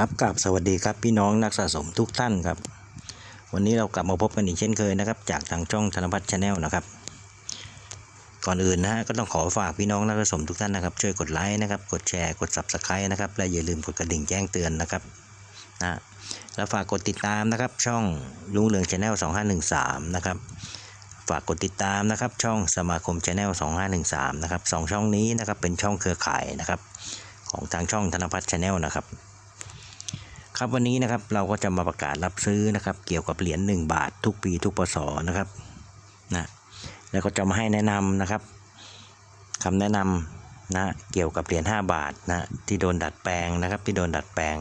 ครับกับสวัสดีครับพี่น้องนักสะสมทุกท่านครับ วันนี้เรากลับมาพบกันอีกเช่นเคยนะครับ จากทางช่องธนพัฒน์ชาแนลนะครับ ก่อนอื่นนะฮะก็ต้องขอฝากพี่น้องนักสะสมทุกท่านนะครับช่วยกดไลค์นะครับกดแชร์กด subscribe นะครับและอย่าลืมกดกระดิ่งแจ้งเตือนนะครับนะแล้วฝากกดติดตามนะครับ ช่องลุงเรืองชาแนล2513นะครับฝากกดติดตามนะครับ ช่องสมาคมชาแนล2513นะครับสองช่องนี้นะครับเป็นช่องเครือข่ายนะครับ ของทางช่องธนพัฒน์ชาแนลนะครับ ครับวันนี้นะครับเราก็จะมาประกาศรับซื้อนะครับ เกี่ยวกับเหรียญ1บาททุกปีทุกปศนะครับนะแล้วก็จะมาให้แนะนำนะครับคำแนะนำนะเกี่ยวกับเหรียญ5บาทนะที่โดนดัดแปลงนะครับ ที่โดนดัดแปลง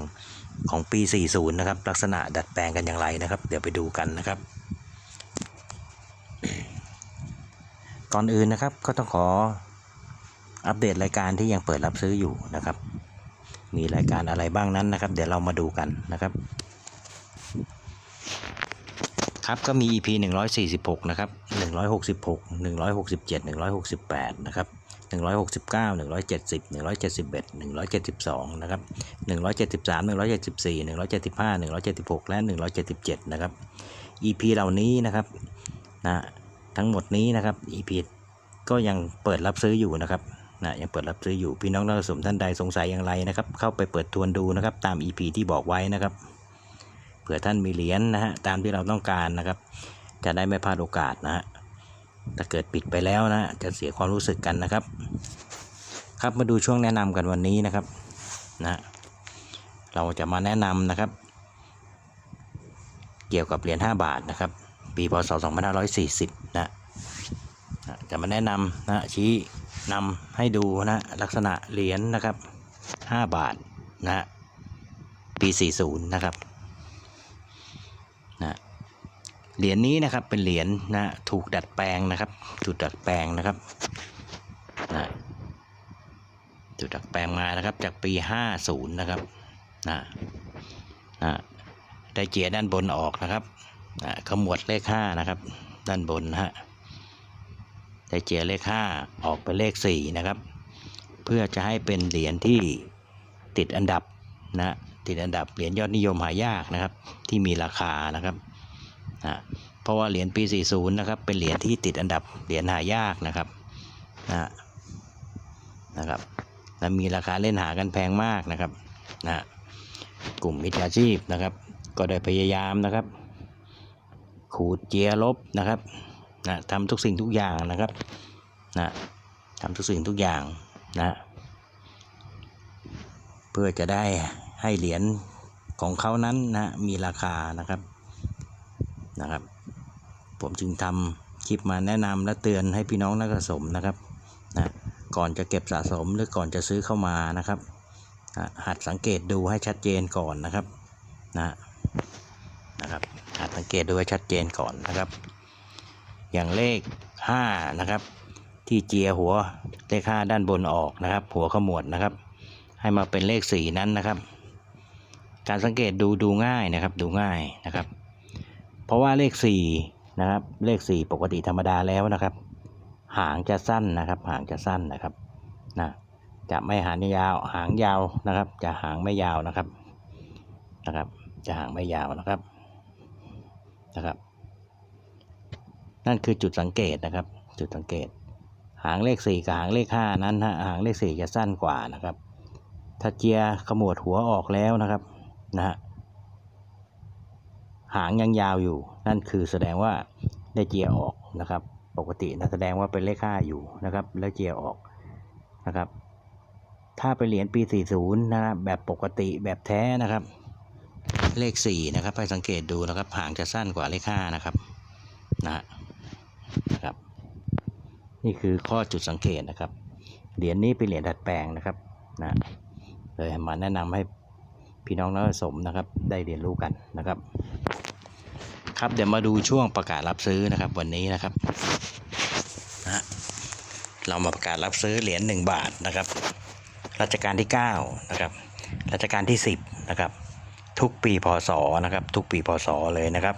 ของปี 40 นะครับ ลักษณะดัดแปลงกันอย่างไรนะครับ เดี๋ยวไปดูกันนะครับ ก่อนอื่นนะครับก็ต้องขออัปเดตรายการที่ยังเปิดรับซื้ออยู่นะครับ มีรายการอะไรบ้างนั้นนะครับ เดี๋ยวเรามาดูกันนะครับ ครับก็มี EP 146 นะครับ 166 167 168 นะครับ169 170 171 172 นะครับ 173 174 175 176 และ 177 นะครับ EP เหล่านี้นะครับนะทั้งหมดนี้นะครับ EP ก็ยังเปิดรับซื้ออยู่นะครับ นะยังเปิดรับซื้ออยู่พี่น้องนักสะสมท่านใดสงสัยอย่างไรนะครับ เข้าไปเปิดทวนดูนะครับตาม EP ที่บอกไว้นะครับเผื่อท่านมีเหรียญนะฮะตามที่เราต้องการนะครับ จะได้ไม่พลาดโอกาสนะฮะถ้าเกิดปิดไปแล้วนะจะเสียความรู้สึกกันนะครับ ครับมาดูช่วงแนะนำกันวันนี้นะครับนะเราจะมาแนะนำนะครับ เกี่ยวกับเหรียญ5บาทนะครับ ปีพศ2540นะนะจะมาแนะนำนะชี้ นำให้ดูนะลักษณะเหรียญนะครับ 5 บาทนะปี 40 นะครับนะเหรียญนี้นะครับเป็นเหรียญนะถูกดัดแปลงนะครับถูกดัดแปลงนะครับนะถูกดัดแปลงมานะครับจากปี 50 นะครับนะนะได้เจียด้านบนออกนะครับนะขมวดเลข 5 นะครับ ด้านบนนะ ฮะได้เจียเลข 5 ออกเป็นเลข 4 นะครับ เพื่อจะให้เป็นเหรียญที่ติดอันดับนะติดอันดับเหรียญยอดนิยมหายากนะครับ ที่มีราคานะครับนะเพราะว่าเหรียญปี 40 นะครับ เป็นเหรียญที่ติดอันดับเหรียญหายากนะครับนะนะครับและมีราคาเล่นหากันแพงมากนะครับนะกลุ่มมิจฉาชีพนะครับ ก็ได้พยายามนะครับ ขูดเจียลบนะครับ นะทำทุกสิ่งทุกอย่างนะครับนะทำทุกสิ่งทุกอย่างนะเพื่อจะได้ให้เหรียญของเขานั้นนะมีราคานะครับนะครับ ผมจึงทำคลิปมาแนะนำและเตือนให้พี่น้องนักสะสมนะครับนะก่อนจะเก็บสะสมหรือก่อนจะซื้อเข้ามานะครับนะหัดสังเกตดูให้ชัดเจนก่อนนะครับนะนะครับหัดสังเกตดูให้ชัดเจนก่อนนะครับ อย่างเลข 5 นะครับ ที่เจียหัวเลข 5 ด้านบนออกนะครับ หัวขมวดนะครับ ให้มาเป็นเลข 4 นั้นนะครับ การสังเกตดูดูง่ายนะครับดูง่ายนะครับ เพราะว่าเลข 4 นะครับ เลข 4 ปกติธรรมดาแล้วนะครับ หางจะสั้นนะครับ หางจะสั้นนะครับนะจะไม่หางยาวหางยาวนะครับ จะหางไม่ยาวนะครับนะครับ จะหางไม่ยาวนะครับนะครับ นั่นคือจุดสังเกตนะครับ จุดสังเกต หางเลขสี่กับหางเลขห้านั้นฮะหางเลขสี่จะสั้นกว่านะครับ ถ้าเจียขมวดหัวออกแล้วนะครับนะฮะหางยังยาวอยู่ นั่นคือแสดงว่าได้เจียออกนะครับ ปกตินะแสดงว่าเป็นเลขห้าอยู่นะครับ แล้วเจียออกนะครับ ถ้าเป็นเหรียญปี 40 นะครับแบบปกติแบบแท้นะครับเลข 4 นะครับให้สังเกตดูนะครับหางจะสั้นกว่าเลข 5 นะครับ นะฮะ นี่คือข้อจุดสังเกตนะครับ เหรียญนี้เป็นเหรียญดัดแปลงนะครับนะเลยมาแนะนำให้พี่น้องนักสมนะครับ ได้เรียนรู้กันนะครับ ครับเดี๋ยวมาดูช่วงประกาศรับซื้อนะครับ วันนี้นะครับนะเรามาประกาศรับซื้อเหรียญ1บาทนะครับรัชกาลที่9นะครับรัชกาลที่ 10นะครับทุกปีพศนะครับ ทุกปีพศเลยนะครับ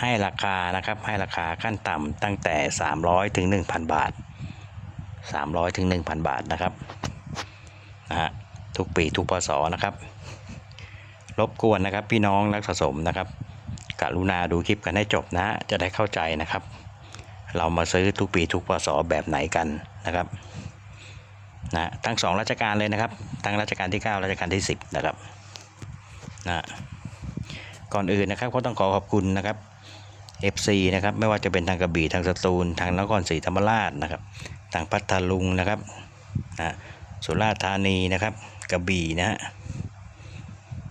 ให้ราคานะครับให้ราคาขั้นต่ำตั้งแต่ 300ถึง1,000 บาท 300ถึง1,000 บาทนะครับนะฮะทุกปีทุกพศนะครับ รบกวนนะครับพี่น้องนักสะสมนะครับกรุณาดูคลิปกันให้จบนะจะได้เข้าใจนะครับ เรามาซื้อทุกปีทุกพศแบบไหนกันนะครับนะทั้งสองราชการเลยนะครับ ทั้งราชการที่ 9 ราชการที่ 10 นะครับนะก่อนอื่นนะครับก็ต้องขอขอบคุณนะครับ FC นะครับไม่ว่าจะเป็นทางกระบี่ทางสตูล ทางนครศรีธรรมราชนะครับทางพัทลุงนะครับนะสุราษฎร์ธานีนะครับ กระบี่นะฮะ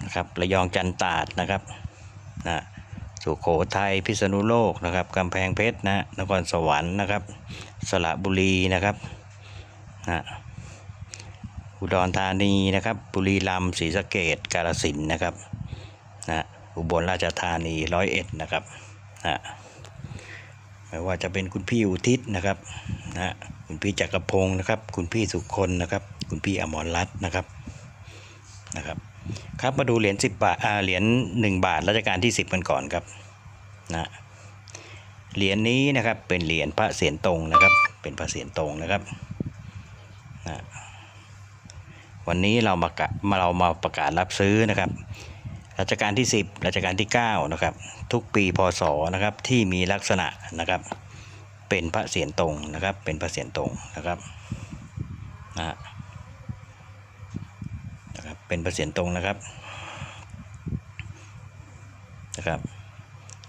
นะครับระยองจันตาดนะครับนะสุโขทัยพิษณุโลกนะครับกำแพงเพชรนะนครสวรรค์นะครับ สระบุรีนะครับนะอุดรธานีนะครับ บุรีรัมย์ศรีสะเกดกาฬสินธุ์นะครับนะอุบลราชธานีร้อยเอ็ดนะครับ นะไม่ว่าจะเป็นคุณพี่อุทิศนะครับนะคุณพี่จักรพงศ์นะครับ คุณพี่สุคนนะครับ คุณพี่อมรรัตน์นะครับนะครับครับมาดูเหรียญ10 บาทอ่าเหรียญ1บาทรัชกาลที่ 10 กันก่อนครับนะเหรียญนี้นะครับเป็นเหรียญพระเศียรตรงนะครับ เป็นพระเศียรตรงนะครับนะวันนี้เรามากะมาเรามาประกาศรับซื้อนะครับ รัชกาลที่ 10 รัชกาลที่ 9 นะครับ ทุกปีพศนะครับที่มีลักษณะนะครับ เป็นพระเศียรตรงนะครับ เป็นพระเศียรตรงนะครับนะนะครับ เป็นประเสียนตรงนะครับนะครับ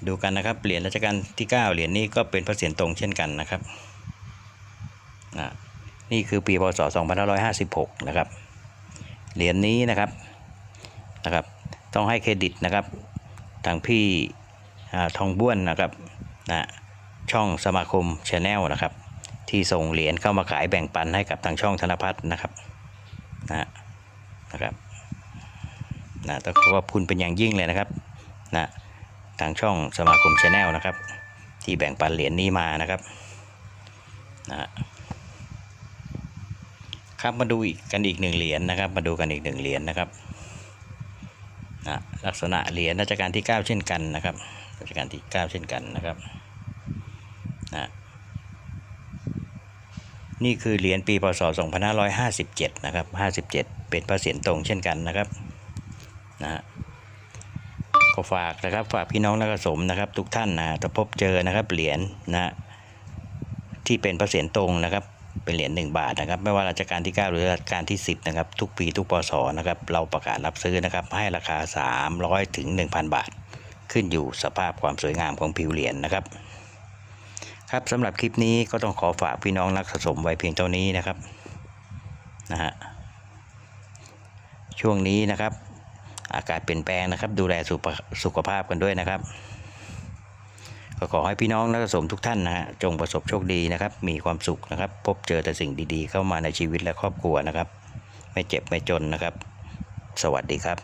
ดูกันนะครับเหรียญรัชกาลที่ 9 เหรียญนี้ก็เป็นพระเสียนตรงเช่นกันนะครับนะนี่คือปีพศ 2556 นะครับ เหรียญนี้นะครับนะครับ ต้องให้เครดิตนะครับทางพี่อทองบ้วนนะครับนะช่องสมาคมชาแนลนะครับ ที่ส่งเหรียญเข้ามาขายแบ่งปันให้กับทางช่องธนพัฒน์นะครับนะนะครับนะต้องขอขอบคุณเป็นอย่างยิ่งเลยนะครับนะทางช่องสมาคมชาแนลนะครับ ที่แบ่งปันเหรียญนี้มานะครับนะครับมาดูอีกกันอีกหนึ่งเหรียญนะครับ มาดูกันอีกหนึ่งเหรียญนะครับ นะลักษณะเหรียญรัชกาลที่ 9 เช่นกันนะครับรัชกาลที่ 9 เช่นกันนะครับนะนี่คือเหรียญปีพศ 2557 นะครับ 57 เป็นพระเศียรตรงเช่นกันนะครับนะฮะก็ฝากนะครับฝากพี่น้องนักสมนะครับทุกท่านนะถ้าพบเจอนะครับเหรียญนะที่เป็นพระเศียรตรงนะครับ เป็นเหรียญ1บาทนะครับ ไม่ว่าราชการที่ 9 หรือรัชการที่ 10นะครับทุกปีทุกปศนะครับเราประกาศรับซื้อนะครับให้ราคา 300ถึง1,000 บาท ขึ้นอยู่สภาพความสวยงามของผิวเหรียญนะครับ ครับสำหรับคลิปนี้ก็ต้องขอฝากพี่น้องนักสะสมไว้เพียงเท่านี้นะครับนะฮะช่วงนี้นะครับ อากาศเปลี่ยนแปลงนะครับ ดูแลสุขสุขภาพกันด้วยนะครับ ก็ขอให้พี่น้องนักสะสมทุกท่านนะฮะจงประสบโชคดีนะครับ มีความสุขนะครับ พบเจอแต่สิ่งดีๆ เข้ามาในชีวิตและครอบครัวนะครับ ไม่เจ็บไม่จนนะครับ สวัสดีครับ